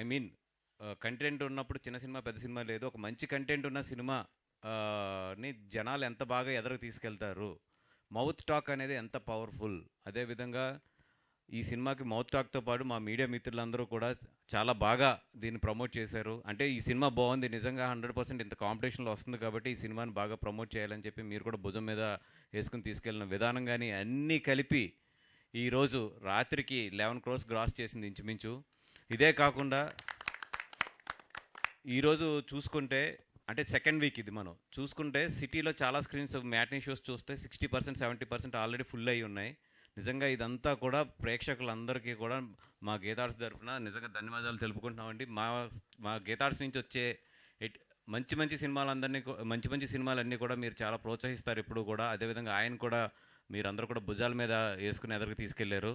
I mean content ఉన్నప్పుడు చిన్న cinema పెద్ద సినిమా లేదు. ఒక మంచి కంటెంట్ ఉన్న సినిమా ని జనాలు ఎంత బాగా ఎదరకు తీసుకెళ్తారు? మౌత్ టాక్ అనేది ఎంత పవర్ఫుల్ అదేవిధంగా ఈ సినిమాకి మౌత్ టాక్తో పాటు మా మీడియా మిత్రులందరూ కూడా చాలా బాగా దీన్ని ప్రమోట్ చేశారు. అంటే ఈ సినిమా బాగుంది నిజంగా హండ్రెడ్ పర్సెంట్ ఇంత కాంపిటీషన్లో వస్తుంది కాబట్టి ఈ సినిమాని బాగా ప్రమోట్ చేయాలని చెప్పి మీరు కూడా భుజం మీద వేసుకుని తీసుకెళ్ళిన విధానం కానీ అన్నీ కలిపి ఈరోజు రాత్రికి లెవెన్ క్రోర్స్ గ్రాస్ చేసింది ఇంచుమించు. ఇదే కాకుండా ఈరోజు చూసుకుంటే అంటే సెకండ్ వీక్ ఇది మనం. చూసుకుంటే సిటీలో చాలా స్క్రీన్స్ మ్యాట్నీ షోస్ చూస్తే sixty percent seventy percent already full అయి ఉన్నాయి. నిజంగా ఇదంతా కూడా ప్రేక్షకులందరికీ కూడా మా గీతార్స్ తరఫున నిజంగా ధన్యవాదాలు తెలుపుకుంటున్నామండి. మా మా గీతార్స్ నుంచి వచ్చే మంచి మంచి సినిమాలందరినీ మంచి మంచి సినిమాలన్నీ కూడా మీరు చాలా ప్రోత్సహిస్తారు. ఇప్పుడు కూడా అదేవిధంగా ఆయన కూడా మీరందరూ కూడా భుజాల మీద వేసుకుని ఎదరికి తీసుకెళ్ళారు.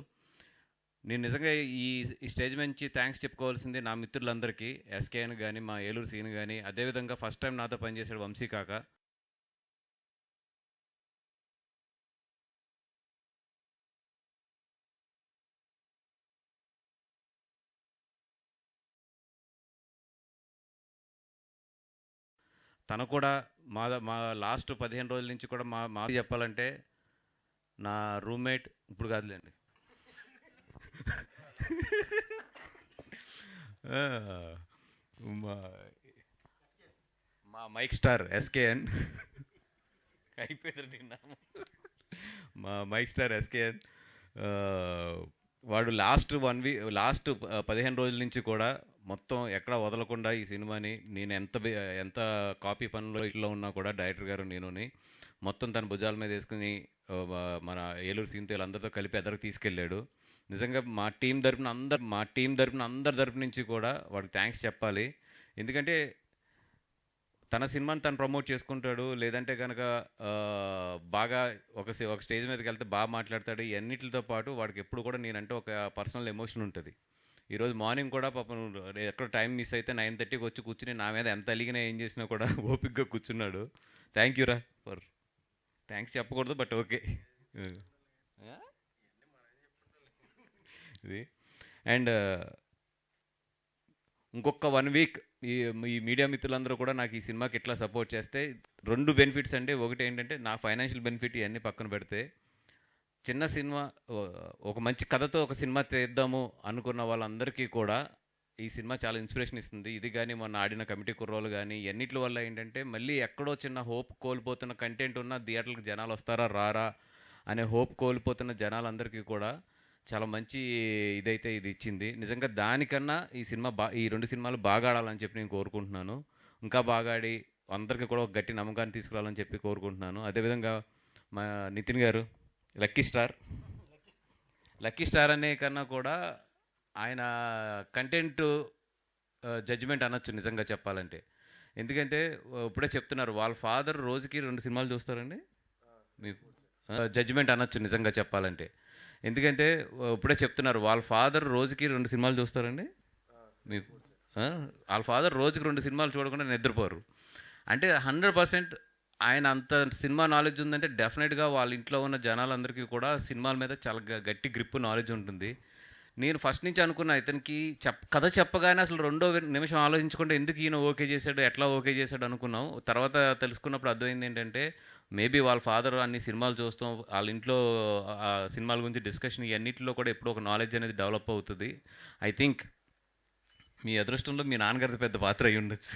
నేను నిజంగా ఈ ఈ స్టేజ్ నుంచి థ్యాంక్స్ చెప్పుకోవాల్సింది నా మిత్రులందరికీ ఎస్కేఎన్ కానీ మా ఏలూరు సీన్ కానీ అదేవిధంగా ఫస్ట్ టైం నాతో పనిచేసాడు వంశీ కాక. తను కూడా మా మా లాస్ట్ పదిహేను రోజుల నుంచి కూడా మా మా చెప్పాలంటే నా రూమ్మేట్ ఇప్పుడు కాదులేండి. మా మా మైక్ స్టార్ ఎస్కేఎన్. అయిపోయింది మా మైక్ స్టార్ ఎస్కేఎన్. వాడు లాస్ట్ వన్ వీక్ లాస్ట్ పదిహేను రోజుల నుంచి కూడా మొత్తం ఎక్కడ వదలకుండా ఈ సినిమాని నేను ఎంత ఎంత కాపీ పనుల్లో ఇట్లా ఉన్నా కూడా డైరెక్టర్ గారు నేనుని మొత్తం తన భుజాల మీద వేసుకుని మన ఏలూరు సీన్తో అందరితో కలిపి ఎదరికి తీసుకెళ్ళాడు. నిజంగా మా టీం తరపున అందరు మా టీం తరపున అందరి తరపు నుంచి కూడా వాడికి థ్యాంక్స్ చెప్పాలి. ఎందుకంటే తన సినిమాని తను ప్రమోట్ చేసుకుంటాడు. లేదంటే కనుక బాగా ఒక ఒక స్టేజ్ మీదకి వెళ్తే బాగా మాట్లాడతాడు. ఇవన్నిటితో పాటు వాడికి ఎప్పుడు కూడా నేనంటే ఒక పర్సనల్ ఎమోషన్ ఉంటుంది. ఈరోజు మార్నింగ్ కూడా పాపం ఎక్కడ టైం మిస్ అయితే నైన్ థర్టీకి వచ్చి కూర్చుని నా మీద ఎంత అలిగినా ఏం చేసినా కూడా ఓపిక్గా కూర్చున్నాడు. థ్యాంక్ యూ రా ఫర్ థ్యాంక్స్ చెప్పకూడదు బట్ ఓకే. ఇది. అండ్ ఇంకొక వన్ వీక్ ఈ ఈ మీడియా మిత్రులందరూ కూడా నాకు ఈ సినిమాకి ఎట్లా సపోర్ట్ చేస్తే రెండు బెనిఫిట్స్ అంటే ఒకటి ఏంటంటే నా ఫైనాన్షియల్ బెనిఫిట్ ఇవన్నీ పక్కన పెడితే చిన్న సినిమా ఒక మంచి కథతో ఒక సినిమా తీద్దాము అనుకున్న వాళ్ళందరికీ కూడా ఈ సినిమా చాలా ఇన్స్పిరేషన్ ఇస్తుంది. ఇది కానీ మొన్న ఆడిన కమిటీ కుర్రోలు కానీ ఎన్నిటి వల్ల ఏంటంటే మళ్ళీ ఎక్కడో చిన్న హోప్ కోల్పోతున్న కంటెంట్ ఉన్న థియేటర్లకు జనాలు వస్తారా రారా అనే హోప్ కోల్పోతున్న జనాలందరికీ కూడా చాలా మంచి ఇదైతే ఇది ఇచ్చింది. నిజంగా దానికన్నా ఈ సినిమా బా ఈ రెండు సినిమాలు బాగా ఆడాలని చెప్పి నేను కోరుకుంటున్నాను. ఇంకా బాగా ఆడి అందరికీ కూడా ఒక గట్టి నమ్మకాన్ని తీసుకురావాలని చెప్పి కోరుకుంటున్నాను. అదేవిధంగా మా నితిన్ గారు లక్కీ స్టార్. లక్కీ స్టార్ అనే కన్నా కూడా ఆయన కంటెంట్ జడ్జిమెంట్ అనొచ్చు నిజంగా చెప్పాలంటే. ఎందుకంటే ఇప్పుడే చెప్తున్నారు వాళ్ళ ఫాదర్ రోజుకి రెండు సినిమాలు చూస్తారండి? మీ జడ్జిమెంట్ అనొచ్చు నిజంగా చెప్పాలంటే. ఎందుకంటే ఇప్పుడే చెప్తున్నారు వాళ్ళ ఫాదర్ రోజుకి రెండు సినిమాలు చూస్తారండి? మీకు వాళ్ళ ఫాదర్ రోజుకి రెండు సినిమాలు చూడకుండా నిద్రపోరు. అంటే హండ్రెడ్ పర్సెంట్ ఆయన అంత సినిమా నాలెడ్జ్ ఉందంటే డెఫినెట్గా వాళ్ళ ఇంట్లో ఉన్న జనాలందరికీ కూడా సినిమాల మీద చాలా గట్టి గ్రిప్ నాలెడ్జ్ ఉంటుంది. నేను ఫస్ట్ నుంచి అనుకున్నా ఇతనికి చెప్ కథ చెప్పగానే అసలు రెండో నిమిషం ఆలోచించకుండా ఎందుకు ఈయన ఓకే చేశాడు ఎట్లా ఓకే చేశాడు అనుకున్నాం. తర్వాత తెలుసుకున్నప్పుడు అర్థమైంది ఏంటంటే మేబీ వాళ్ళ ఫాదర్ అన్ని సినిమాలు చూస్తాం. వాళ్ళ ఇంట్లో సినిమాల గురించి డిస్కషన్ ఇవన్నిటిలో కూడా ఎప్పుడో ఒక నాలెడ్జ్ అనేది డెవలప్ అవుతుంది. ఐ థింక్ మీ అదృష్టంలో మీ నాన్నగారిది పెద్ద పాత్ర అయి ఉండొచ్చు.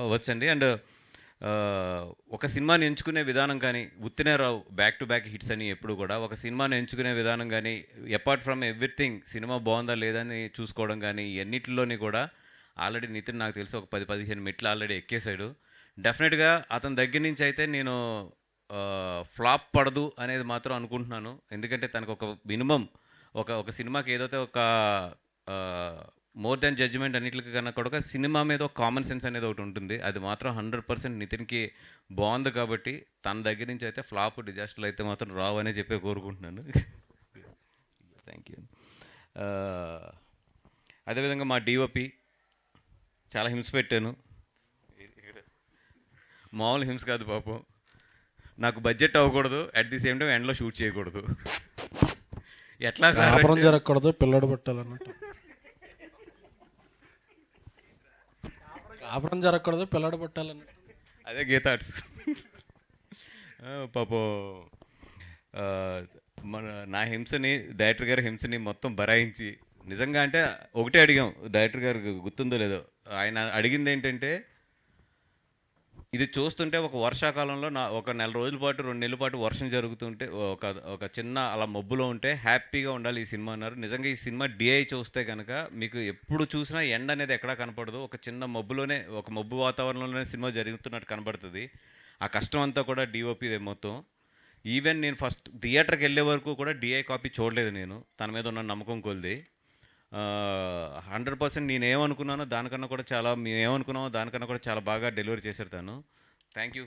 అవ్వచ్చండి. అండ్ ఒక సినిమాని ఎంచుకునే విధానం కానీ ఉత్తినే రావు బ్యాక్ టు బ్యాక్ హిట్స్ అని ఎప్పుడు కూడా ఒక సినిమాని ఎంచుకునే విధానం కానీ అపార్ట్ ఫ్రమ్ ఎవ్రీథింగ్ సినిమా బాగుందా లేదా అని చూసుకోవడం కానీ ఇవన్నిటిలోని కూడా ఆల్రెడీ నితిన్ నాకు తెలిసి ఒక పది పదిహేను మెట్లు ఆల్రెడీ ఎక్కేశాడు. డెఫినెట్గా అతని దగ్గర నుంచి అయితే నేను ఫ్లాప్ పడదు అనేది మాత్రం అనుకుంటున్నాను. ఎందుకంటే తనకు ఒక మినిమం ఒక ఒక సినిమాకి ఏదైతే ఒక మోర్ దాన్ జడ్జిమెంట్ అన్నిటికీ కన్నా కూడా ఒక సినిమా మీద ఒక కామన్ సెన్స్ అనేది ఒకటి ఉంటుంది. అది మాత్రం హండ్రెడ్ పర్సెంట్ నితిన్కి బాగుంది కాబట్టి తన దగ్గర నుంచి అయితే ఫ్లాప్ డిజాస్టర్లు అయితే మాత్రం రావు అనే చెప్పే కోరుకుంటున్నాను. థ్యాంక్ యూ అదేవిధంగా మా డిఓపి చాలా హింస పెట్టాను. మామూలు హింస కాదు పాపం. నాకు బడ్జెట్ అవ్వకూడదు అట్ ది సేమ్ టైం ఎండ్లో షూట్ చేయకూడదు. ఎట్లా సార్ జరగకూడదు పిల్లడు పట్టాలన్నట్టు. కాపురం జరగకూడదు పిల్లడు పట్టాలన్నట్టు. అదే గీత ఆర్ట్స్. పాపం మన నా హింసని డైరెక్టర్ గారి హింసని మొత్తం బరాయించి నిజంగా అంటే ఒకటే అడిగాం డైరెక్టర్ గారికి గుర్తుందో లేదో. ఆయన అడిగింది ఏంటంటే ఇది చూస్తుంటే ఒక వర్షాకాలంలో నా ఒక నెల రోజుల పాటు రెండు నెలల పాటు వర్షం జరుగుతుంటే ఒక ఒక చిన్న అలా మబ్బులో ఉంటే హ్యాపీగా ఉండాలి ఈ సినిమా అన్నారు. నిజంగా ఈ సినిమా డిఐ చూస్తే కనుక మీకు ఎప్పుడు చూసినా ఎండ అనేది ఎక్కడా కనపడదు. ఒక చిన్న మబ్బులోనే ఒక మబ్బు వాతావరణంలోనే సినిమా జరుగుతున్నట్టు కనబడుతుంది ఆ కష్టం అంతా కూడా డిఓపిదే మొత్తం. ఈవెన్ నేను ఫస్ట్ థియేటర్కి వెళ్ళే వరకు కూడా డిఐ కాపీ చూడలేదు నేను. తన మీద ఉన్న నమ్మకం కొలిది. హండ్రెడ్ పర్సెంట్ నేను ఏమనుకున్నానో దానికన్నా కూడా చాలా మేము ఏమనుకున్నామో దానికన్నా కూడా చాలా బాగా డెలివరీ చేశారు తను. థ్యాంక్ యూ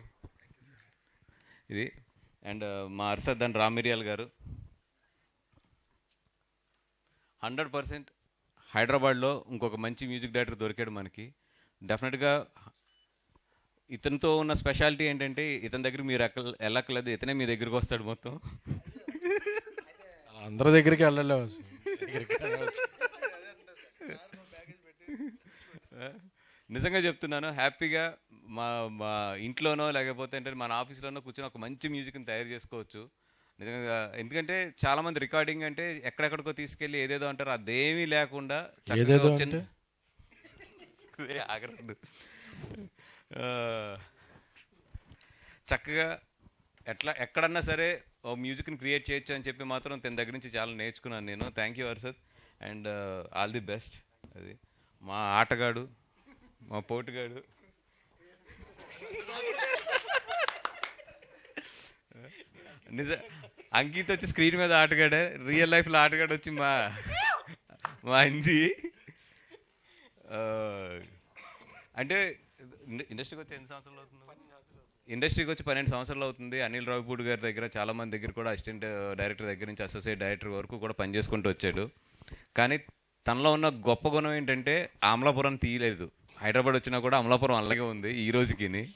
ఇది. అండ్ మా అర్షద్ రామిరియాల్ గారు. హండ్రెడ్ పర్సెంట్ హైదరాబాద్లో ఇంకొక మంచి మ్యూజిక్ డైరెక్టర్ దొరికాడు మనకి. డెఫినెట్గా ఇతనితో ఉన్న స్పెషాలిటీ ఏంటంటే ఇతని దగ్గర మీరు ఎక్క వెళ్ళక్కర్లేదు. ఇతనే మీ దగ్గరికి వస్తాడు మొత్తం. అందరి దగ్గరికి వెళ్ళలేవు దగ్గరికి వెళ్ళవచ్చు. నిజంగా చెప్తున్నాను హ్యాపీగా మా మా ఇంట్లోనో లేకపోతే అంటే మన ఆఫీస్లోనో కూర్చొని ఒక మంచి మ్యూజిక్ని తయారు చేసుకోవచ్చు. నిజంగా ఎందుకంటే చాలా మంది రికార్డింగ్ అంటే ఎక్కడెక్కడికో తీసుకెళ్ళి ఏదేదో అంటారు అదేమీ లేకుండా చక్కగా ఆగరాదు. ఎట్లా ఎక్కడన్నా సరే ఓ మ్యూజిక్ని క్రియేట్ చేయొచ్చు అని చెప్పి మాత్రం తన దగ్గర నుంచి చాలా నేర్చుకున్నాను నేను. Thank you Arshad and all the best. అది. మా ఆటగాడు మా పోటుగాడు. నిజ అంకిత్ వచ్చి స్క్రీన్ మీద ఆటగాడే రియల్ లైఫ్లో ఆటగాడు వచ్చి మా మా అంజి అంటే ఇండస్ట్రీకి వచ్చి ఎన్ని సంవత్సరాలు అవుతుంది? ఇండస్ట్రీకి వచ్చి పన్నెండు సంవత్సరాలు అవుతుంది. అనిల్ రావిపూడి గారి దగ్గర చాలామంది దగ్గర కూడా అసిస్టెంట్ డైరెక్టర్ దగ్గర నుంచి అసోసియేట్ డైరెక్టర్ వరకు కూడా పనిచేసుకుంటూ వచ్చాడు. కానీ తనలో ఉన్న గొప్ప గుణం ఏంటంటే అమలాపురం తీయలేదు. హైదరాబాద్ వచ్చినా కూడా అమలాపురం అలాగే ఉంది ఈ రోజుకిని.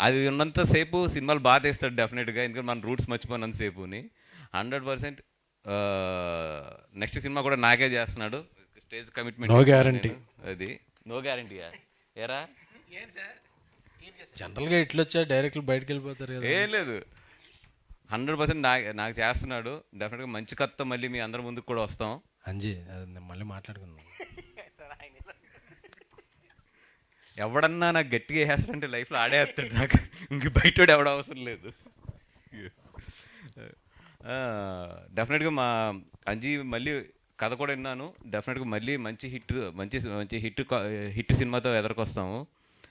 అది ఉన్నంతసేపు సినిమాలు బాగా తీస్తాడు డెఫినెట్గా ఎందుకంటే మన రూట్స్ మర్చిపోయినంతసేపుని హండ్రెడ్ పర్సెంట్ నెక్స్ట్ సినిమా కూడా నాకే చేస్తున్నాడు. Stage commitment No guarantee. అది. నో గ్యారంటీయా ఏరా? జనరల్గా ఇట్లా వచ్చా డైరెక్ట్లు బయటకు వెళ్ళిపోతారు కదా. ఏం లేదు. హండ్రెడ్ పర్సెంట్ నా నాకు చేస్తున్నాడు. డెఫినెట్గా మంచి కథ మళ్ళీ మీ అందరి ముందుకు కూడా వస్తాం. అంజీ అది నేను మళ్ళీ మాట్లాడుకుందాం. ఎవడన్నా నాకు గట్టిగా వేస్తాడంటే లైఫ్లో ఆడేస్తాడు నాకు. ఇంక బయట ఎవడ అవసరం లేదు. డెఫినెట్గా మా అంజీ మళ్ళీ కథ కూడా విన్నాను. డెఫినెట్గా మళ్ళీ మంచి హిట్ మంచి మంచి హిట్ హిట్ సినిమాతో ఎదరికొస్తాము.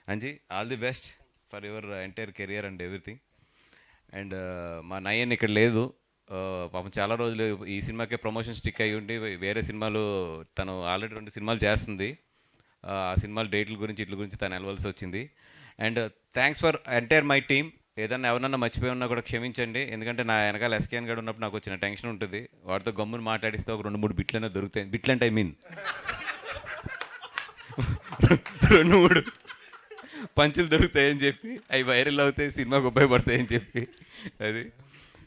Anji all the best for your entire career and everything and మా నయన్ ఇక్కడ లేదు. పాపం చాలా రోజులు ఈ సినిమాకే ప్రమోషన్ స్టిక్ అయ్యి ఉండి వేరే సినిమాలు తను ఆల్రెడీ రెండు సినిమాలు చేస్తుంది. ఆ సినిమాల డేట్ల గురించి ఇట్ల గురించి తను వెళ్ళవలసి వచ్చింది. And thanks for entire my team. ఏదన్నా ఎవరన్నా మర్చిపోయి ఉన్నా కూడా క్షమించండి. ఎందుకంటే నా వెనకాల ఎస్కేఎన్ గడు ఉన్నప్పుడు నాకు వచ్చిన టెన్షన్ ఉంటుంది. వాడితో గమ్మును మాట్లాడిస్తే ఒక రెండు మూడు బిట్లైనా దొరుకుతాయి. బిట్లు అంటే ఐ మీన్ రెండు మూడు పంచులు దొరుకుతాయని చెప్పి అవి వైరల్ అవుతాయి సినిమాకు ఉపయోగపడతాయని చెప్పి. అది.